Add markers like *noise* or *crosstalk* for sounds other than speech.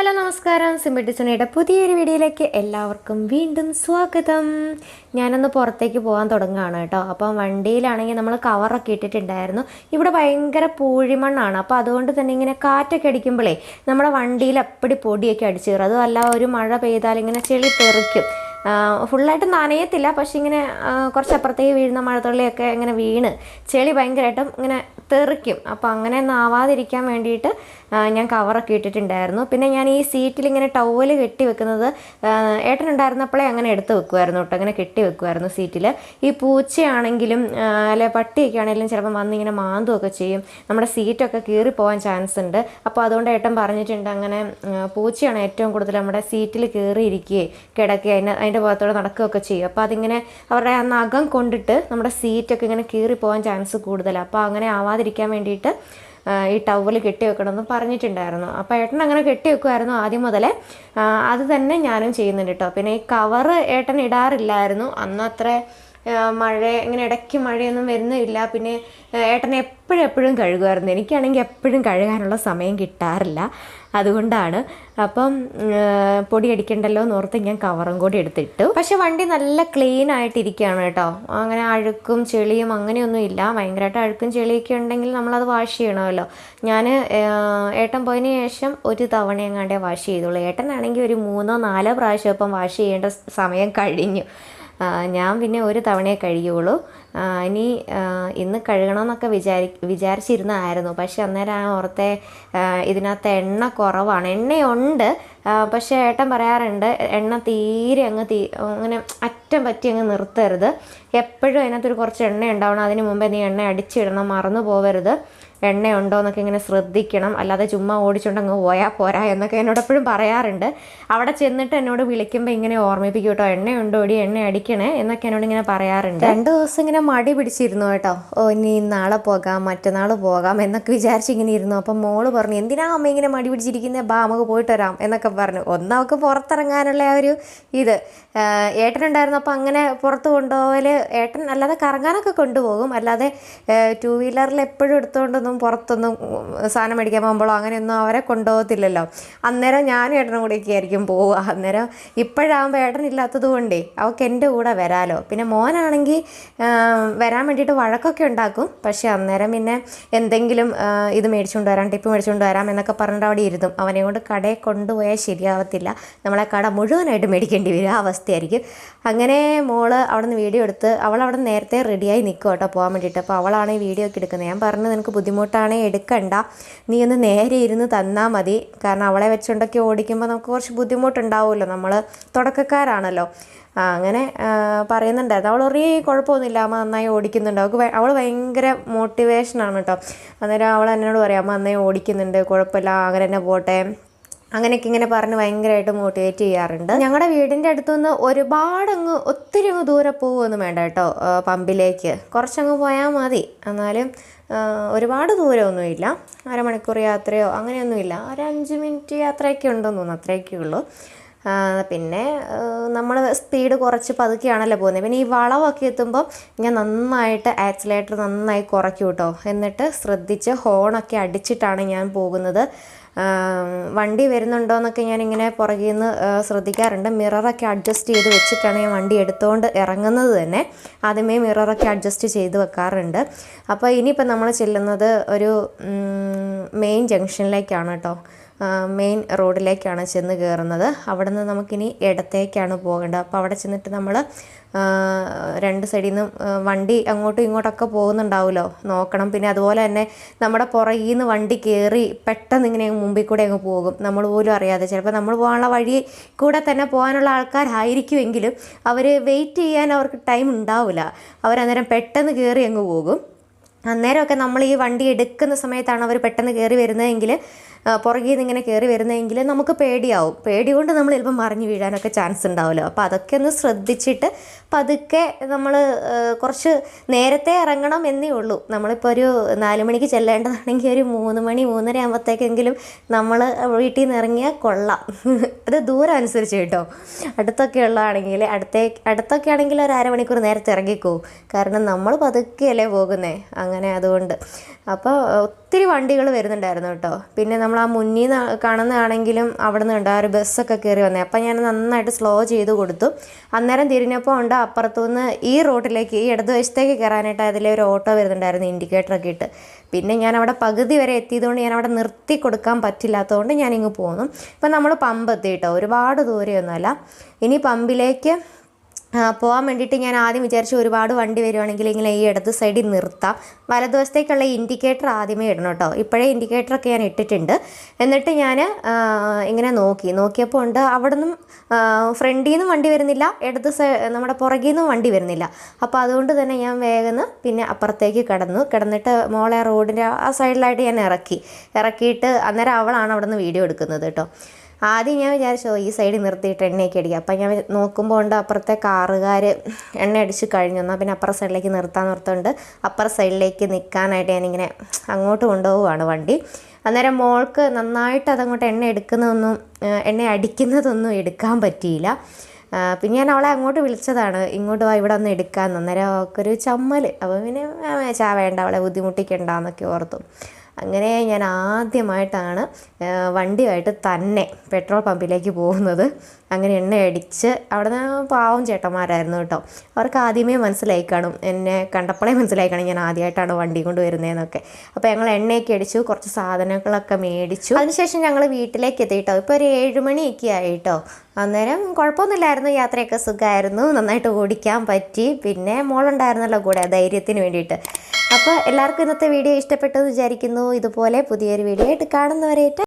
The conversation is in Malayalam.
ഹലോ നമസ്കാരം. സിമ്പിട്ടിച്ചുണയുടെ പുതിയൊരു വീഡിയോയിലേക്ക് എല്ലാവർക്കും വീണ്ടും സ്വാഗതം. ഞാനൊന്ന് പുറത്തേക്ക് പോകാൻ തുടങ്ങുകയാണ് കേട്ടോ. അപ്പം വണ്ടിയിലാണെങ്കിൽ നമ്മൾ കവറൊക്കെ ഇട്ടിട്ടുണ്ടായിരുന്നു. ഇവിടെ ഭയങ്കര പൂഴിമണ്ണാണ്. അപ്പോൾ അതുകൊണ്ട് തന്നെ ഇങ്ങനെ കാറ്റൊക്കെ അടിക്കുമ്പോഴേ നമ്മുടെ വണ്ടിയിൽ അപ്പടി പൊടിയൊക്കെ അടിച്ചു കയറും. അതുമല്ല ഒരു മഴ പെയ്താൽ ഇങ്ങനെ ചെളി തെറിക്കും. ഫുള്ളായിട്ട് നനയത്തില്ല. പക്ഷെ ഇങ്ങനെ കുറച്ചപ്പുറത്തേക്ക് വീഴുന്ന മഴത്തുള്ളിയൊക്കെ ഇങ്ങനെ വീണ് ചെളി ഭയങ്കരമായിട്ടും ഇങ്ങനെ തെറിക്കും. അപ്പോൾ അങ്ങനെ ഒന്നും ആവാതിരിക്കാൻ വേണ്ടിയിട്ട് ഞാൻ കവറൊക്കെ ഇട്ടിട്ടുണ്ടായിരുന്നു. പിന്നെ ഞാൻ ഈ സീറ്റിൽ ഇങ്ങനെ ടവൽ കെട്ടി വെക്കുന്നത് ഏട്ടനുണ്ടായിരുന്നപ്പോഴേ അങ്ങനെ എടുത്ത് വെക്കുമായിരുന്നു കേട്ടോ. അങ്ങനെ കെട്ടി വെക്കുമായിരുന്നു സീറ്റിൽ ഈ പൂച്ചയാണെങ്കിലും അല്ലെ പട്ടിയൊക്കെ ആണെങ്കിലും ചിലപ്പം വന്ന് ഇങ്ങനെ മാന്തുമൊക്കെ ചെയ്യും. നമ്മുടെ സീറ്റൊക്കെ കീറി പോകാൻ ചാൻസ് ഉണ്ട്. അപ്പോൾ അതുകൊണ്ട് ഏട്ടൻ പറഞ്ഞിട്ടുണ്ട് അങ്ങനെ പൂച്ചയാണ് ഏറ്റവും കൂടുതൽ നമ്മുടെ സീറ്റിൽ കയറിയിരിക്കുകയും കിടക്കുകയും അതിന് അതിന്റെ ഭാഗത്തോടെ നടക്കുകയൊക്കെ ചെയ്യും. അപ്പോൾ അതിങ്ങനെ അവരുടെ ആ നഖം കൊണ്ടിട്ട് നമ്മുടെ സീറ്റൊക്കെ ഇങ്ങനെ കീറി പോകാൻ ചാൻസ് കൂടുതലാണ് അപ്പോൾ അങ്ങനെ ആവാതിരിക്കാൻ വേണ്ടിയിട്ട് ഈ ടവൽ കെട്ടി വെക്കണമെന്ന് പറഞ്ഞിട്ടുണ്ടായിരുന്നു. അപ്പോൾ ഏട്ടൻ അങ്ങനെ കെട്ടി വെക്കുമായിരുന്നു ആദ്യം മുതലേ. അത് തന്നെ ഞാനും ചെയ്യുന്നുണ്ട് കേട്ടോ പിന്നെ ഈ കവറ് ഏട്ടൻ ഇടാറില്ലായിരുന്നു. അന്ന് അത്ര മഴ ഇങ്ങനെ ഇടയ്ക്ക് മഴയൊന്നും വരുന്നില്ല. പിന്നെ ഏട്ടനെ എപ്പോഴും എപ്പോഴും കഴുകുമായിരുന്നു. എനിക്കാണെങ്കിൽ എപ്പോഴും കഴുകാനുള്ള സമയം കിട്ടാറില്ല. അതുകൊണ്ടാണ്. അപ്പം പൊടി അടിക്കണ്ടല്ലോ എന്ന് ഓർത്ത് ഞാൻ കവറും കൂടി എടുത്തിട്ടു. പക്ഷെ വണ്ടി നല്ല ക്ലീൻ ആയിട്ടിരിക്കുകയാണ് കേട്ടോ. അങ്ങനെ അഴുക്കും ചെളിയും അങ്ങനെയൊന്നും ഇല്ല. ഭയങ്കരമായിട്ട് അഴുക്കും ചെളിയൊക്കെ ഉണ്ടെങ്കിൽ നമ്മളത് വാഷ് ചെയ്യണമല്ലോ. ഞാൻ ഏട്ടൻ പോയതിന് ശേഷം ഒരു തവണ എങ്ങാണ്ടേ വാഷ് ചെയ്തോളൂ ഏട്ടനാണെങ്കിൽ ഒരു മൂന്നോ നാലോ പ്രാവശ്യം ഇപ്പം വാഷ് ചെയ്യേണ്ട സമയം കഴിഞ്ഞു. ഞാൻ പിന്നെ ഒരു തവണയെ കഴിയുള്ളൂ. ഇനി ഇന്ന് കഴുകണമെന്നൊക്കെ വിചാരി വിചാരിച്ചിരുന്നതായിരുന്നു. പക്ഷെ അന്നേരം ആ ഓർത്തെ ഇതിനകത്ത് എണ്ണ കുറവാണ്. എണ്ണയുണ്ട് പക്ഷേ ഏട്ടൻ പറയാറുണ്ട് എണ്ണ തീരെ അങ്ങ് തീ അങ്ങനെ അറ്റം പറ്റി അങ്ങ് നിർത്തരുത്. എപ്പോഴും അതിനകത്തൊരു കുറച്ച് എണ്ണ ഉണ്ടാവണം അതിന് മുമ്പേ നീ എണ്ണ അടിച്ചിടണം മറന്നു പോവരുത്. എണ്ണയുണ്ടോ എന്നൊക്കെ ഇങ്ങനെ ശ്രദ്ധിക്കണം. അല്ലാതെ ചുമ്മാ ഓടിച്ചുകൊണ്ട് അങ്ങ് പോയാൽ പോരാ എന്നൊക്കെ എന്നോട് എപ്പോഴും പറയാറുണ്ട്. അവിടെ ചെന്നിട്ട് എന്നോട് വിളിക്കുമ്പോൾ ഇങ്ങനെ ഓർമ്മിപ്പിക്കും കേട്ടോ എണ്ണയുണ്ടോ ഇടി എണ്ണ അടിക്കണേ? എന്നൊക്കെ എന്നോട് ഇങ്ങനെ പറയാറുണ്ട്. രണ്ട് ദിവസം ഇങ്ങനെ മടി പിടിച്ചിരുന്നു കേട്ടോ. ഓ ഇനി നാളെ പോകാം മറ്റന്നാൾ പോകാം എന്നൊക്കെ വിചാരിച്ച് ഇങ്ങനെ ഇരുന്നു. അപ്പം മോൾ പറഞ്ഞു എന്തിനാ അമ്മ ഇങ്ങനെ മടി പിടിച്ചിരിക്കുന്നത് ബാ നമുക്ക് പോയിട്ട് വരാം എന്നൊക്കെ പറഞ്ഞു. ഒന്ന് അവൾക്ക് പുറത്തിറങ്ങാനുള്ള ആ ഒരു ഇത്. ഏട്ടനുണ്ടായിരുന്നു ഏട്ടനുണ്ടായിരുന്നപ്പോൾ അങ്ങനെ പുറത്ത് കൊണ്ടുപോകൽ ഏട്ടൻ അല്ലാതെ കറങ്ങാനൊക്കെ കൊണ്ടുപോകും. അല്ലാതെ ടൂ വീലറിൽ എപ്പോഴും എടുത്തുകൊണ്ടൊന്നും പുറത്തൊന്നും സാധനം മേടിക്കാൻ പോകുമ്പോഴോ അങ്ങനെയൊന്നും അവരെ കൊണ്ടുപോകത്തില്ലല്ലോ. അന്നേരം ഞാൻ ഏട്ടനും കൂടെയൊക്കെ ആയിരിക്കും പോവുക. അന്നേരം ഇപ്പോഴാകുമ്പോൾ ഏട്ടൻ ഇല്ലാത്തത് കൊണ്ടേ അവൾക്ക് എന്റെ കൂടെ വരാലോ. പിന്നെ മോനാണെങ്കിൽ വരാൻ വേണ്ടിയിട്ട് വഴക്കൊക്കെ ഉണ്ടാക്കും. പക്ഷെ അന്നേരം പിന്നെ എന്തെങ്കിലും ഇത് മേടിച്ചുകൊണ്ട് വരാം ടിപ്പ് മേടിച്ചുകൊണ്ട് വരാം എന്നൊക്കെ പറഞ്ഞിട്ട് അവിടെ ഇരുതും അവനെ കൊണ്ട് കടയിൽ കൊണ്ടുപോയാൽ ശരിയാവത്തില്ല. നമ്മളെ കട മുഴുവനായിട്ട് മേടിക്കേണ്ടി വരും. ആ അവസ്ഥയായിരിക്കും. അങ്ങനെ മോൾ അവിടെ നിന്ന് വീഡിയോ എടുത്ത് അവൾ അവിടെ നേരത്തെ റെഡിയായി നിൽക്കും കേട്ടോ പോകാൻ വേണ്ടിയിട്ട്. അപ്പോൾ അവളാണ് ഈ വീഡിയോ ഒക്കെ എടുക്കുന്നത്. ഞാൻ പറഞ്ഞു നിനക്ക് ബുദ്ധിമുട്ടാണെങ്കിൽ എടുക്കണ്ട. നീ ഒന്ന് നേരെ ഇരുന്ന് തന്നാൽ മതി. കാരണം അവളെ വെച്ചുകൊണ്ടൊക്കെ ഓടിക്കുമ്പോൾ നമുക്ക് കുറച്ച് ബുദ്ധിമുട്ടുണ്ടാവുമല്ലോ. നമ്മൾ തുടക്കക്കാരാണല്ലോ. അങ്ങനെ പറയുന്നുണ്ടായിരുന്നു അവൾ ഒരേ കുഴപ്പമൊന്നുമില്ല. അമ്മ നന്നായി ഓടിക്കുന്നുണ്ട്. അവൾക്ക് അവൾ ഭയങ്കര മോട്ടിവേഷനാണ് കേട്ടോ അന്നേരം അവൾ എന്നോട് പറയാം അമ്മ നന്നായി ഓടിക്കുന്നുണ്ട്. കുഴപ്പമില്ല. അങ്ങനെ തന്നെ പോട്ടെ. അങ്ങനെയൊക്കെ ഇങ്ങനെ പറഞ്ഞ് ഭയങ്കരമായിട്ട് മോട്ടിവേറ്റ് ചെയ്യാറുണ്ട്. ഞങ്ങളുടെ വീടിന്റെ അടുത്തുനിന്ന് ഒരുപാട് അങ്ങ് ഒത്തിരി അങ്ങ് ദൂരെ പോകുമൊന്നും വേണ്ട കേട്ടോ പമ്പിലേക്ക്. കുറച്ചങ്ങ് പോയാൽ മതി. എന്നാലും ഒരുപാട് ദൂരമൊന്നുമില്ല അരമണിക്കൂർ യാത്രയോ അങ്ങനെയൊന്നുമില്ല ഒരു അഞ്ച് മിനിറ്റ് യാത്രയൊക്കെ ഉണ്ടെന്ന് തോന്നുന്നു അത്രയൊക്കെ ഉള്ളൂ പിന്നെ നമ്മൾ സ്പീഡ് കുറച്ച് പതുക്കെയാണല്ലോ പോകുന്നത്. പിന്നെ ഈ വളവൊക്കെ എത്തുമ്പോൾ ഞാൻ നന്നായിട്ട് ആക്സിലേറ്റർ നന്നായി കുറയ്ക്കും കേട്ടോ. എന്നിട്ട് ശ്രദ്ധിച്ച് ഹോണൊക്കെ അടിച്ചിട്ടാണ് ഞാൻ പോകുന്നത്. വണ്ടി വരുന്നുണ്ടോ എന്നൊക്കെ ഞാനിങ്ങനെ പുറകിൽ നിന്ന് ശ്രദ്ധിക്കാറുണ്ട്. മിററൊക്കെ അഡ്ജസ്റ്റ് ചെയ്ത് വെച്ചിട്ടാണ് ഞാൻ വണ്ടി എടുത്തുകൊണ്ട് ഇറങ്ങുന്നത് തന്നെ. ആദ്യമേ മിററൊക്കെ അഡ്ജസ്റ്റ് ചെയ്ത് വെക്കാറുണ്ട്. അപ്പോൾ ഇനിയിപ്പോൾ നമ്മൾ ചെല്ലുന്നത് ഒരു മെയിൻ ജംഗ്ഷനിലേക്കാണ് കേട്ടോ. മെയിൻ റോഡിലേക്കാണ് ചെന്ന് കയറുന്നത് അവിടെ നിന്ന് നമുക്കിനി ഇടത്തേക്കാണ് പോകേണ്ടത്. അപ്പോൾ അവിടെ ചെന്നിട്ട് നമ്മൾ രണ്ട് സൈഡിൽ നിന്നും വണ്ടി അങ്ങോട്ടും ഇങ്ങോട്ടൊക്കെ പോകുന്നുണ്ടാവുമല്ലോ. നോക്കണം. പിന്നെ അതുപോലെ തന്നെ നമ്മുടെ പുറകിൽ നിന്ന് വണ്ടി കയറി പെട്ടെന്ന് ഇങ്ങനെ മുമ്പിൽ കൂടെ അങ്ങ് പോകും. നമ്മൾ പോലും അറിയാതെ. ചിലപ്പോൾ നമ്മൾ പോകാനുള്ള വഴി കൂടെ തന്നെ പോകാനുള്ള ആൾക്കാരായിരിക്കുമെങ്കിലും അവർ വെയിറ്റ് ചെയ്യാൻ അവർക്ക് ടൈം ഉണ്ടാവില്ല. അവരന്നേരം പെട്ടെന്ന് കയറി അങ്ങ് പോകും. അന്നേരമൊക്കെ നമ്മൾ ഈ വണ്ടി എടുക്കുന്ന സമയത്താണ് അവർ പെട്ടെന്ന് കയറി വരുന്നതെങ്കിൽ പുറകിൽ നിന്ന് ഇങ്ങനെ കയറി വരുന്നതെങ്കിൽ നമുക്ക് പേടിയാവും. പേടി കൊണ്ട് നമ്മൾ ചിലപ്പോൾ മറിഞ്ഞു വീഴാനൊക്കെ ചാൻസ് ഉണ്ടാവുമല്ലോ. അപ്പോൾ അതൊക്കെ ഒന്ന് ശ്രദ്ധിച്ചിട്ട് പതുക്കെ നമ്മൾ കുറച്ച് നേരത്തെ ഇറങ്ങണം എന്നേ ഉള്ളൂ. നമ്മളിപ്പോൾ ഒരു നാല് മണിക്ക് ചെല്ലേണ്ടതാണെങ്കിൽ ഒരു മൂന്ന് മണി മൂന്നര ആകുമ്പോഴത്തേക്കെങ്കിലും നമ്മൾ വീട്ടിൽ നിന്ന് ഇറങ്ങിയാൽ കൊള്ളാം. *laughs* അത് ദൂരം അനുസരിച്ച് കേട്ടോ. അടുത്തൊക്കെ ഉള്ളതാണെങ്കിൽ അടുത്തേ അടുത്തൊക്കെ ആണെങ്കിൽ ഒരു അരമണിക്കൂർ നേരത്തെ ഇറങ്ങിക്കോ. കാരണം നമ്മൾ പതുക്കെയല്ലേ പോകുന്നേ. അങ്ങനെ അതുകൊണ്ട്. അപ്പോൾ ഒത്തിരി വണ്ടികൾ വരുന്നുണ്ടായിരുന്നു കേട്ടോ. പിന്നെ നമ്മൾ നമ്മൾ ആ മുന്നിൽ നിന്ന് കാണുന്നതാണെങ്കിലും അവിടെ നിന്ന് ഉണ്ട് ആ ഒരു ബസ്സൊക്കെ കയറി വന്നത് അപ്പം ഞാൻ നന്നായിട്ട് സ്ലോ ചെയ്ത് കൊടുത്തു. അന്നേരം തിരിഞ്ഞപ്പോൾ ഉണ്ട് അപ്പുറത്തുനിന്ന് ഈ റോട്ടിലേക്ക് ഈ ഇടതുവശത്തേക്ക് കയറാനായിട്ട് അതിലെ ഒരു ഓട്ടോ വരുന്നുണ്ടായിരുന്നു ഇൻഡിക്കേറ്ററൊക്കെ ഇട്ട്. പിന്നെ ഞാൻ അവിടെ പകുതി വരെ എത്തിയതുകൊണ്ട് ഞാൻ അവിടെ നിർത്തി കൊടുക്കാൻ പറ്റില്ലാത്തതുകൊണ്ട് ഞാൻ പോന്നു. ഇപ്പം നമ്മൾ പമ്പ് എത്തി കേട്ടോ. ഒരുപാട് ദൂരെയൊന്നുമല്ല. ഇനി പമ്പിലേക്ക് പോകാൻ വേണ്ടിയിട്ട് ഞാൻ ആദ്യം വിചാരിച്ചു ഒരുപാട് വണ്ടി വരുവാണെങ്കിൽ ഇങ്ങനെ ഈ ഇടത് സൈഡിൽ നിർത്താം. വലതുവശത്തേക്കുള്ള ഇൻഡിക്കേറ്റർ ആദ്യമേ ഇടണം കേട്ടോ. ഇപ്പോഴേ ഇൻഡിക്കേറ്ററൊക്കെ ഞാൻ ഇട്ടിട്ടുണ്ട്. എന്നിട്ട് ഞാൻ ഇങ്ങനെ നോക്കി. നോക്കിയപ്പോൾ ഉണ്ട് അവിടെ നിന്നും ഫ്രണ്ടിൽ നിന്നും വണ്ടി വരുന്നില്ല ഇടത് നമ്മുടെ പുറകിൽ നിന്നും വണ്ടി വരുന്നില്ല. അപ്പോൾ അതുകൊണ്ട് തന്നെ ഞാൻ വേഗം പിന്നെ അപ്പുറത്തേക്ക് കിടന്നു. കിടന്നിട്ട് മോളെ റോഡിന്റെ ആ സൈഡിലായിട്ട് ഞാൻ ഇറക്കി. ഇറക്കിയിട്ട് അന്നേരം അവളാണ് അവിടെ നിന്ന് വീഡിയോ എടുക്കുന്നത് കേട്ടോ. ആദ്യം ഞാൻ വിചാരിച്ചു ഈ സൈഡിൽ നിർത്തിയിട്ട് എണ്ണയൊക്കെ അടിക്കുക അപ്പം ഞാൻ നോക്കുമ്പോൾ ഉണ്ട് അപ്പുറത്തെ കാറുകാർ എണ്ണ അടിച്ച് കഴിഞ്ഞു. എന്നാൽ പിന്നെ അപ്പുറ സൈഡിലേക്ക് നിർത്താൻ നിർത്തുകൊണ്ട് അപ്പുറ സൈഡിലേക്ക് നിൽക്കാനായിട്ട് ഞാനിങ്ങനെ അങ്ങോട്ട് കൊണ്ടുപോവുകയാണ് വണ്ടി. അന്നേരം മോൾക്ക് നന്നായിട്ട് അതങ്ങോട്ട് എണ്ണ എടുക്കുന്നതൊന്നും എണ്ണ അടിക്കുന്നതൊന്നും എടുക്കാൻ പറ്റിയില്ല. പിന്നെ ഞാൻ അവളെ അങ്ങോട്ട് വിളിച്ചതാണ് ഇങ്ങോട്ട് വാ ഇവിടെ ഒന്ന് എടുക്കാൻ അന്നേരം അവൾക്കൊരു ചമ്മൽ അപ്പോൾ പിന്നെ ചാ വേണ്ട അവളെ ബുദ്ധിമുട്ടിക്കണ്ടെന്നൊക്കെ ഓർത്തു. അങ്ങനെ ഞാൻ ആദ്യമായിട്ടാണ് വണ്ടിയായിട്ട് തന്നെ പെട്രോൾ പമ്പിലേക്ക് പോകുന്നത്. അങ്ങനെ എണ്ണ അടിച്ച് അവിടെ നിന്ന് പാവം ചേട്ടന്മാരായിരുന്നു കേട്ടോ. അവർക്ക് ആദ്യമേ മനസ്സിലായി കാണും. എന്നെ കണ്ടപ്പോഴേ മനസ്സിലായി കാണും ഞാൻ ആദ്യമായിട്ടാണ് വണ്ടി കൊണ്ട് വരുന്നതെന്നൊക്കെ. അപ്പോൾ ഞങ്ങൾ എണ്ണയൊക്കെ അടിച്ചു കുറച്ച് സാധനങ്ങളൊക്കെ മേടിച്ചു. അതിനുശേഷം ഞങ്ങൾ വീട്ടിലേക്ക് എത്തി കേട്ടോ ഇപ്പോൾ ഒരു ഏഴുമണിയൊക്കെ ആയി കേട്ടോ അന്നേരം കുഴപ്പമൊന്നുമില്ലായിരുന്നു. യാത്രയൊക്കെ സുഖമായിരുന്നു. നന്നായിട്ട് ഓടിക്കാൻ പറ്റി. പിന്നെ മോളുണ്ടായിരുന്നല്ലോ കൂടെ ധൈര്യത്തിന് വേണ്ടിയിട്ട്. അപ്പോൾ എല്ലാവർക്കും ഇന്നത്തെ വീഡിയോ ഇഷ്ടപ്പെട്ടെന്ന് വിചാരിക്കുന്നു. ഇതുപോലെ പുതിയൊരു വീഡിയോ ആയിട്ട് കാണുന്നവരായിട്ട്